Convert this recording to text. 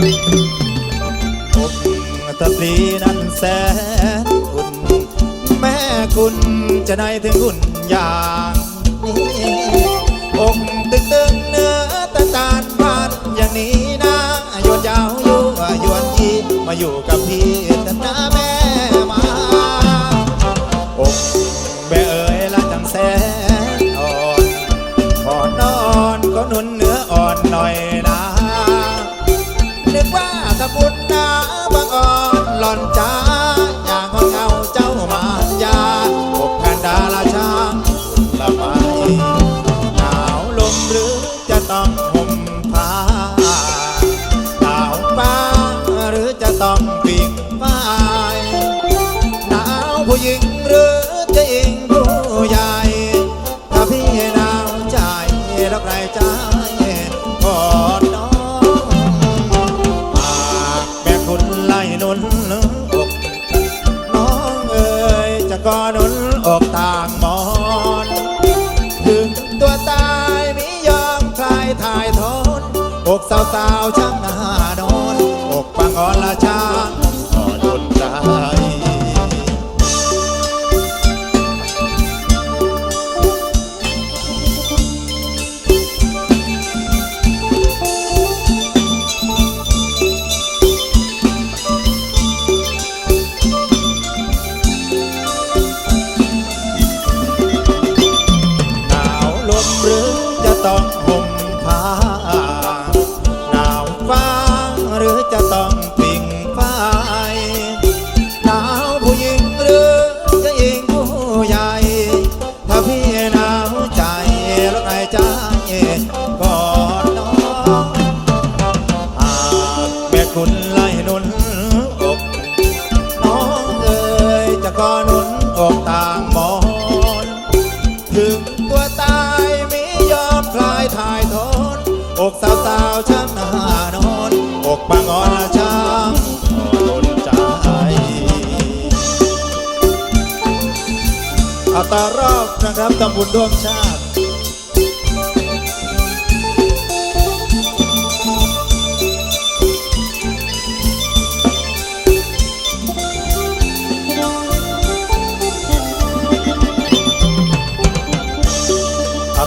ผมตะปรีนั้นแสนคุณแม่คุณจะได้ถึงคุณอย่างนี้อกตึงตึงเนื้อตะตาลบานอย่างนี้นะโยนยาวอยู่ยวนยีมาอยู่กับพี่ สมุนนาบางอ่อนหล่อนจ้าอย่างงอเงาเจ้ามายาอกกันดาราช้างละไมหนาวลมหรือจะต้องห่มผ้าหนาวฟ้าหรือจะต้องปิ่งป้ายหนาวผู้หญิง กอดหนุนอกต่างมอน ถึงตัวตายมิยอมคลายถ่ายทนอกสาวสาวช่างน่านอน อกปังอ่อนละช ต้องห่มผ้าหนาวฟ้าหรือจะต้องปิ่งป้ายหนาวผู้หญิงหรือจะยิงผู้ใหญ่ ถ้าพี่หนาวใจแล้วไงใจกอดน้องหากแม่คุณไล่นุน อกสาวสาวๆช้ำหน้านอนอกบางอ่อนละช้ำอ่อนใจอัตารอบนะครับตำบุญร่วมชาติ